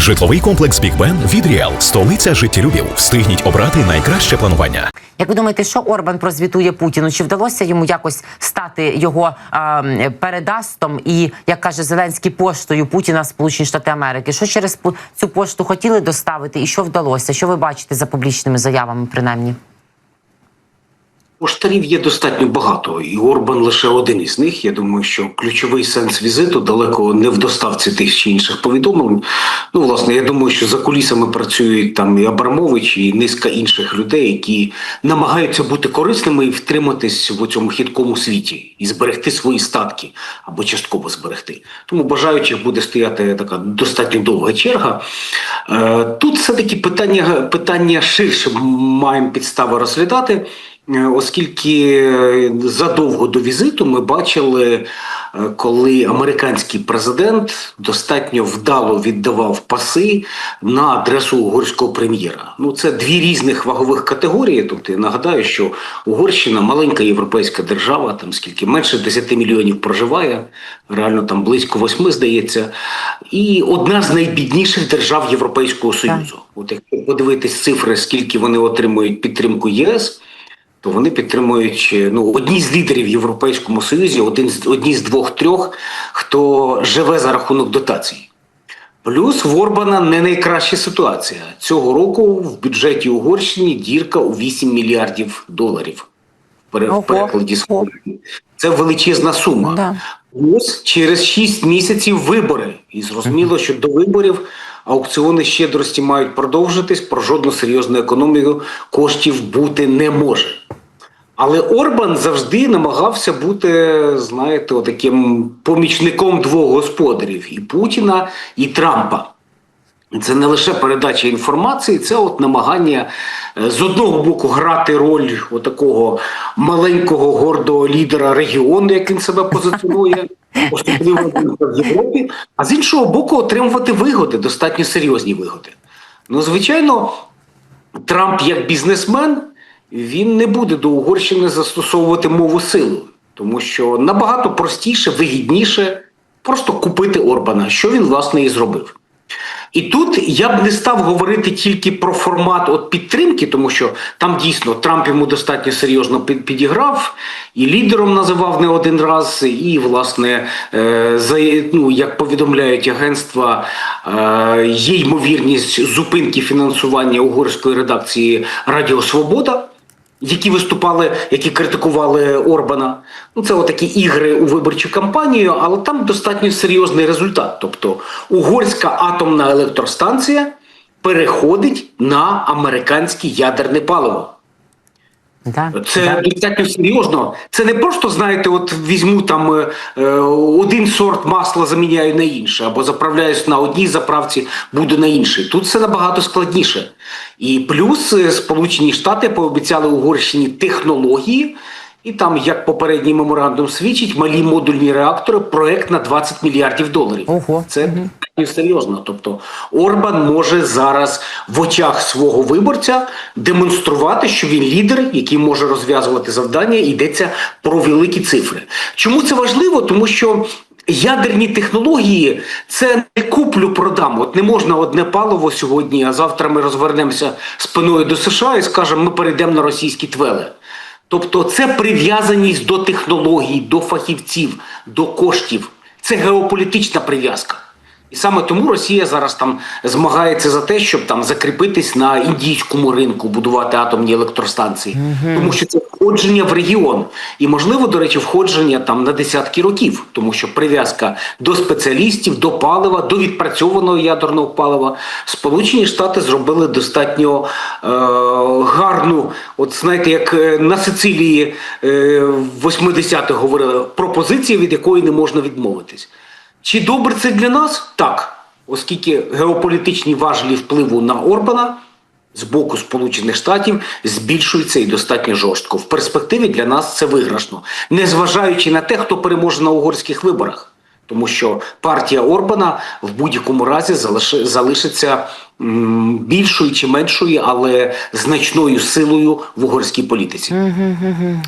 Житловий комплекс Бік Бен від Ріал. Столиця життєлюбів. Встигніть обрати найкраще планування. Як ви думаєте, що Орбан прозвітує Путіну? Чи вдалося йому якось стати його а, передастом і, як каже Зеленський, поштою Путіна Сполучені Штати Америки? Що через цю пошту хотіли доставити, і що вдалося? Що ви бачите за публічними заявами, принаймні? Поштарів є достатньо багато, і Орбан лише один із них. Я думаю, що ключовий сенс візиту далеко не в доставці тих чи інших повідомлень. Ну, власне, я думаю, що за кулісами працюють там і Абрамович, і низка інших людей, які намагаються бути корисними і втриматись в цьому хиткому світі і зберегти свої статки або частково зберегти. Тому бажаючих буде стояти така достатньо довга черга. Е, Тут все-таки питання, питання ширше маємо підстави розглядати. Е, Оскільки е, задовго до візиту ми бачили, е, коли американський президент достатньо вдало віддавав паси на адресу угорського прем'єра. Ну це дві різних вагових категорії. Тобто я нагадаю, що Угорщина маленька європейська держава, там скільки менше 10 мільйонів проживає, реально там близько восьми здається, і одна з найбідніших держав Європейського Союзу. От якщо подивитись цифри, скільки вони отримують підтримку ЄС то вони підтримують ну одні з лідерів в Європейському Союзі, один з одні з двох-трьох, хто живе за рахунок дотацій. Плюс в Орбана не найкраща ситуація цього року. В бюджеті Угорщини дірка у 8 мільярдів доларів. В перекладі з Це величезна сума. Да. Плюс через 6 місяців вибори. І зрозуміло, що до виборів аукціони щедрості мають продовжитись. Про жодну серйозну економіку коштів бути не може. Але Орбан завжди намагався бути, знаєте, таким помічником двох господарів і Путіна, і Трампа. Це не лише передача інформації, це от намагання е, з одного боку грати роль такого маленького гордого лідера регіону, як він себе позиціонує, особливо в Європі, а з іншого боку, отримувати вигоди, достатньо серйозні вигоди. Ну, звичайно, Трамп як бізнесмен він не буде до Угорщини застосовувати мову силу, тому що набагато простіше, вигідніше просто купити Орбана, що він власне і зробив. І тут я б не став говорити тільки про формат от підтримки, тому що там дійсно Трамп йому достатньо серйозно підіграв, і лідером називав не один раз, і власне, е, ну, як повідомляють агентства, е, є ймовірність зупинки фінансування угорської редакції Радіо Свобода які виступали, які критикували Орбана. Ну, це отакі ігри у виборчу кампанію, але там достатньо серйозний результат. Тобто угорська атомна електростанція переходить на американське ядерне паливо. Да. Це Да. достатньо серйозно. Це не просто, знаєте, от візьму там е, е, один сорт масла заміняю на інше, або заправляюсь на одній заправці, буду на іншій. Тут все набагато складніше. І плюс е, Сполучені Штати пообіцяли Угорщині технології, і там, як попередній меморандум свідчить, малі модульні реактори, проект на 20 мільярдів доларів. Ого. Це достатньо серйозно. Тобто Орбан може зараз в очах свого виборця демонструвати, що він лідер, який може розв'язувати завдання. і Йдеться про великі цифри. Чому це важливо? Тому що. Ядерні технології це не куплю продам. От не можна одне паливо сьогодні, а завтра ми розвернемося спиною до США і скажемо, ми перейдемо на російські твели. Тобто це прив'язаність до технологій, до фахівців, до коштів. Це геополітична прив'язка. І саме тому Росія зараз там змагається за те, щоб там закріпитись на індійському ринку, будувати атомні електростанції, тому що це входження в регіон, і можливо, до речі, входження там на десятки років, тому що прив'язка до спеціалістів, до палива, до відпрацьованого ядерного палива. Сполучені Штати зробили достатньо е, гарну, от знаєте, як е, на Сицилії е, в 80-х говорили, пропозиція, від якої не можна відмовитись. Чи добре це для нас? Так, оскільки геополітичні важелі впливу на Орбана з боку Сполучених Штатів збільшуються і достатньо жорстко. В перспективі для нас це виграшно, незважаючи на те, хто переможе на угорських виборах. Тому що партія Орбана в будь-якому разі залишиться більшою чи меншою, але значною силою в угорській політиці.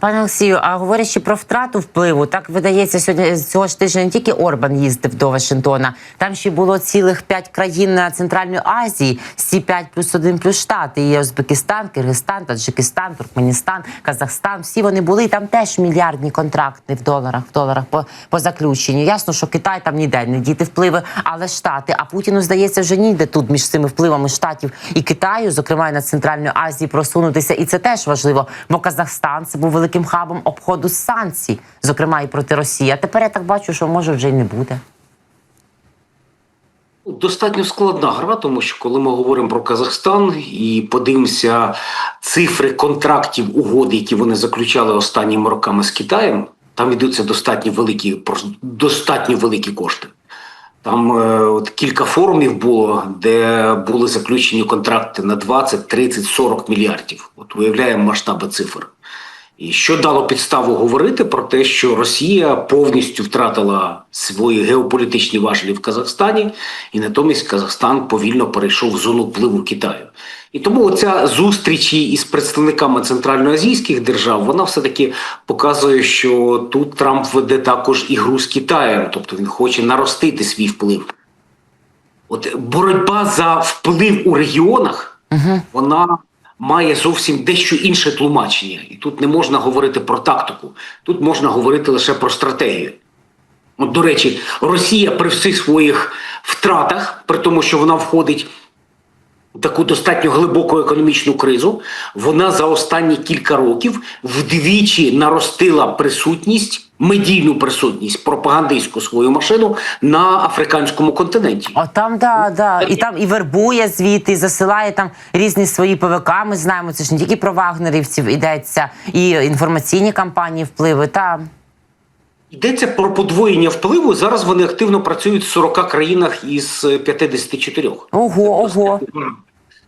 Пане Олексію, а говорячи про втрату впливу, так видається сьогодні цього ж тижня не тільки Орбан їздив до Вашингтона. Там ще було цілих п'ять країн Центральної Азії. Всі п'ять плюс один плюс штати. І Узбекистан, Киргизстан, Таджикистан, Туркменістан, Казахстан. Всі вони були. І там теж мільярдні контракти в доларах, в доларах по, по заключенню. Ясно, що Китай там ніде не діти впливи, але штати. А Путіну здається, вже ніде тут між цими впливами штатів і Китаю, зокрема і на Центральної Азії, просунутися. І це теж важливо, бо Казахстан це був великим хабом обходу санкцій, зокрема і проти Росії. А тепер я так бачу, що може вже й не буде. Достатньо складна гра, тому що коли ми говоримо про Казахстан і подивимося цифри контрактів угоди, які вони заключали останніми роками з Китаєм, там йдуться достатньо великі достатньо великі кошти. Там е, от кілька форумів було, де були заключені контракти на 20, 30, 40 мільярдів. От уявляємо масштаби цифр. І що дало підставу говорити про те, що Росія повністю втратила свої геополітичні важелі в Казахстані, і натомість Казахстан повільно перейшов в зону впливу Китаю. І тому оця зустріч із представниками центральноазійських держав, вона все-таки показує, що тут Трамп веде також ігру з Китаєм, тобто він хоче наростити свій вплив. От боротьба за вплив у регіонах, вона має зовсім дещо інше тлумачення. І тут не можна говорити про тактику, тут можна говорити лише про стратегію. От, до речі, Росія при всіх своїх втратах, при тому, що вона входить в таку достатньо глибоку економічну кризу, вона за останні кілька років вдвічі наростила присутність, медійну присутність, пропагандистську свою машину на африканському континенті. О, там да, да. І там і вербує звідти, і засилає там різні свої ПВК. Ми знаємо, це ж не тільки про вагнерівців йдеться, і інформаційні кампанії впливи. Та Йдеться про подвоєння впливу. Зараз вони активно працюють в 40 країнах із 54. ого, ого.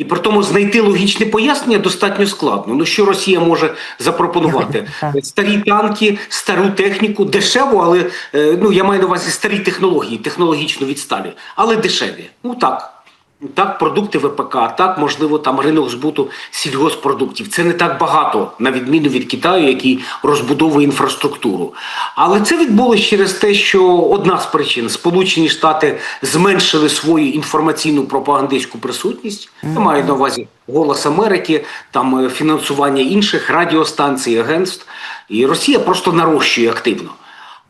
І при тому знайти логічне пояснення достатньо складно. Ну що Росія може запропонувати? Старі танки, стару техніку, дешеву, але е, ну я маю на увазі старі технології, технологічно відсталі, але дешеві. Ну так. Так, продукти ВПК, так, можливо, там ринок збуту сільгоспродуктів. Це не так багато, на відміну від Китаю, який розбудовує інфраструктуру. Але це відбулося через те, що одна з причин Сполучені Штати зменшили свою інформаційну пропагандистську присутність. Я маю на увазі Голос Америки, там е, фінансування інших радіостанцій, агентств. І Росія просто нарощує активно.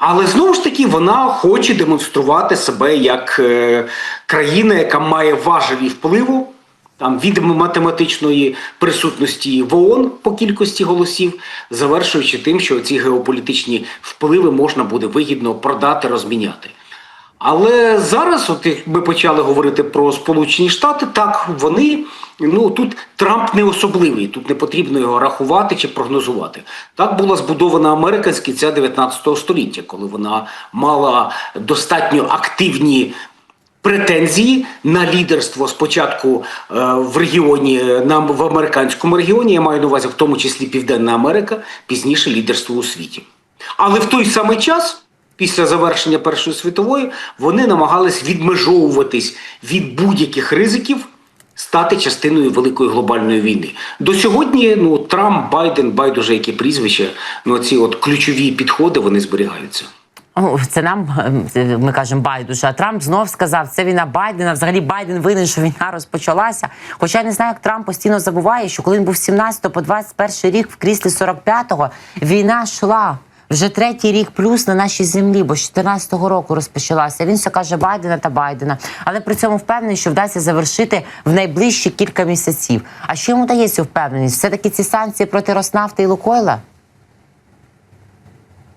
Але знову ж таки вона хоче демонструвати себе як е, країна, яка має важелі впливу, там від математичної присутності в ООН по кількості голосів, завершуючи тим, що ці геополітичні впливи можна буде вигідно продати, розміняти. Але зараз, от як ми почали говорити про Сполучені Штати, так вони ну тут Трамп не особливий, тут не потрібно його рахувати чи прогнозувати. Так була збудована Америка з кінця 19 століття, коли вона мала достатньо активні. Претензії на лідерство спочатку е, в регіоні на в американському регіоні, я маю на увазі в тому числі Південна Америка, пізніше лідерство у світі. Але в той самий час після завершення Першої світової вони намагались відмежовуватись від будь-яких ризиків, стати частиною великої глобальної війни. До сьогодні ну Трамп, Байден, байдуже яке прізвище, ну ці от ключові підходи вони зберігаються. Це нам е, ми кажемо байдуже. А Трамп знов сказав, це війна Байдена. Взагалі Байден винен, що війна розпочалася. Хоча я не знаю, як Трамп постійно забуває, що коли він був з 17 по 21 рік в кріслі 45-го, війна йшла. Вже третій рік плюс на нашій землі, бо з 14-го року розпочалася. Він все каже Байдена та Байдена, але при цьому впевнений, що вдасться завершити в найближчі кілька місяців. А що йому дає цю впевненість? Все таки ці санкції проти Роснавти і Лукойла?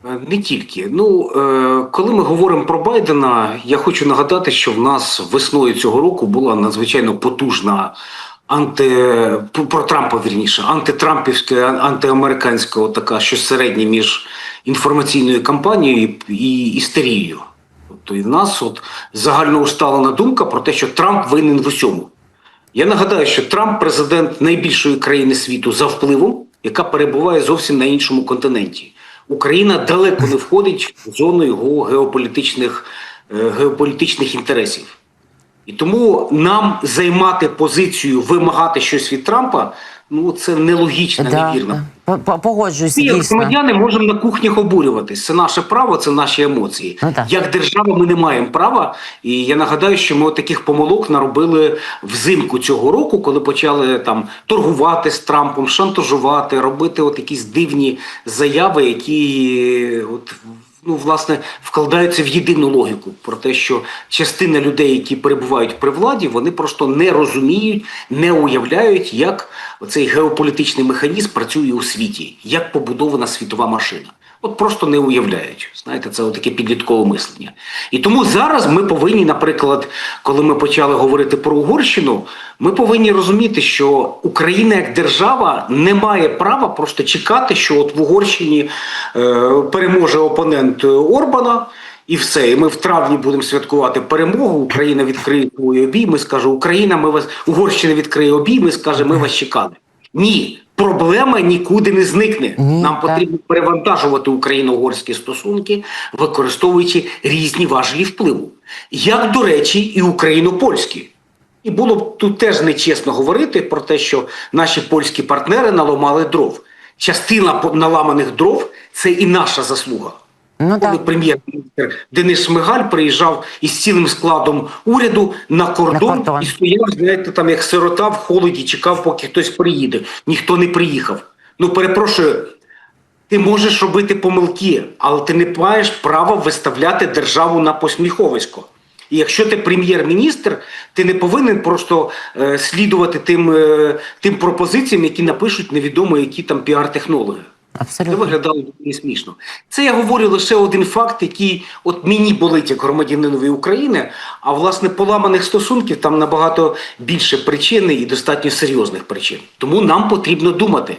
Е, Не тільки. Ну, е, коли ми говоримо про Байдена, я хочу нагадати, що в нас весною цього року була надзвичайно потужна анти про Трампа вірніше, антитрампівська, антиамериканська, така щось середнє між інформаційною кампанією і, істерією. Тобто і в нас от загально усталена думка про те, що Трамп винен в усьому. Я нагадаю, що Трамп президент найбільшої країни світу за впливом, яка перебуває зовсім на іншому континенті. Україна далеко не входить в зону його геополітичних, е, геополітичних інтересів. І тому нам займати позицію, вимагати щось від Трампа, ну це нелогічно, Да, невірно. да. Погоджуюсь, Ми, як дійсно. громадяни, можемо на кухнях обурюватись. Це наше право, це наші емоції. Ну, так. Як держава, ми не маємо права. І я нагадаю, що ми таких помилок наробили взимку цього року, коли почали там торгувати з Трампом, шантажувати, робити от якісь дивні заяви, які от. Ну, власне, вкладаються в єдину логіку про те, що частина людей, які перебувають при владі, вони просто не розуміють, не уявляють, як цей геополітичний механізм працює у світі, як побудована світова машина. От просто не уявляють. Знаєте, це таке підліткове мислення. І тому зараз ми повинні, наприклад, коли ми почали говорити про Угорщину, ми повинні розуміти, що Україна як держава не має права просто чекати, що от в Угорщині е, переможе опонент Орбана. І все, і ми в травні будемо святкувати перемогу. Україна відкриє свої обійми, скаже Україна, ми вас Угорщина відкриє обійми, скаже, ми вас чекали. Ні, проблема нікуди не зникне. Ні, Нам так. потрібно перевантажувати україно-угорські стосунки, використовуючи різні важелі впливу, як до речі, і україно-польські. І було б тут теж нечесно говорити про те, що наші польські партнери наламали дров. Частина наламаних дров це і наша заслуга. Ну Коли так. прем'єр-міністр Денис Шмигаль приїжджав із цілим складом уряду на кордон, На кордон. і стояв, знаєте, там як сирота в холоді, чекав, поки хтось приїде. Ніхто не приїхав. Ну, перепрошую, ти можеш робити помилки, але ти не маєш права виставляти державу на посміховисько. І якщо ти прем'єр-міністр, ти не повинен просто е, слідувати тим, е, тим пропозиціям, які напишуть невідомо які там піар-технологи. Це Абсолютно. виглядало дуже смішно. Це я говорю лише один факт, який от мені болить як громадянинові України. А власне поламаних стосунків там набагато більше причин і достатньо серйозних причин. Тому нам потрібно думати.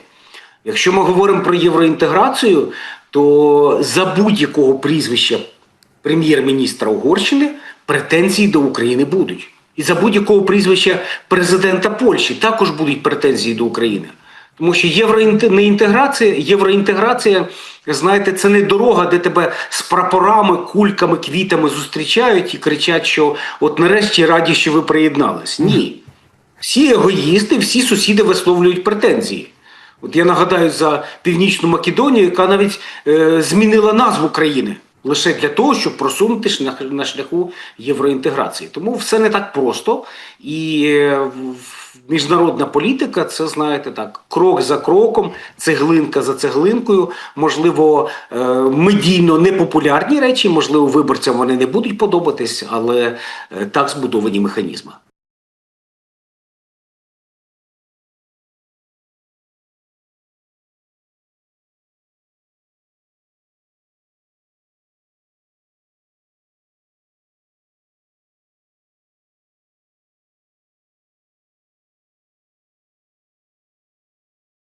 Якщо ми говоримо про євроінтеграцію, то за будь-якого прізвища прем'єр-міністра Угорщини претензії до України будуть. І за будь-якого прізвища президента Польщі також будуть претензії до України. Тому що євроінте- не інтеграція, євроінтеграція, знаєте, це не дорога, де тебе з прапорами, кульками, квітами зустрічають і кричать, що от нарешті раді, що ви приєднались. Ні. Всі егоїсти, всі сусіди висловлюють претензії. От я нагадаю за Північну Македонію, яка навіть е, змінила назву країни лише для того, щоб просунутися на, на шляху євроінтеграції. Тому все не так просто. І е, міжнародна політика це, знаєте, так, крок за кроком, цеглинка за цеглинкою. Можливо, е, медійно непопулярні речі, можливо, виборцям вони не будуть подобатись, але е, так збудовані механізми.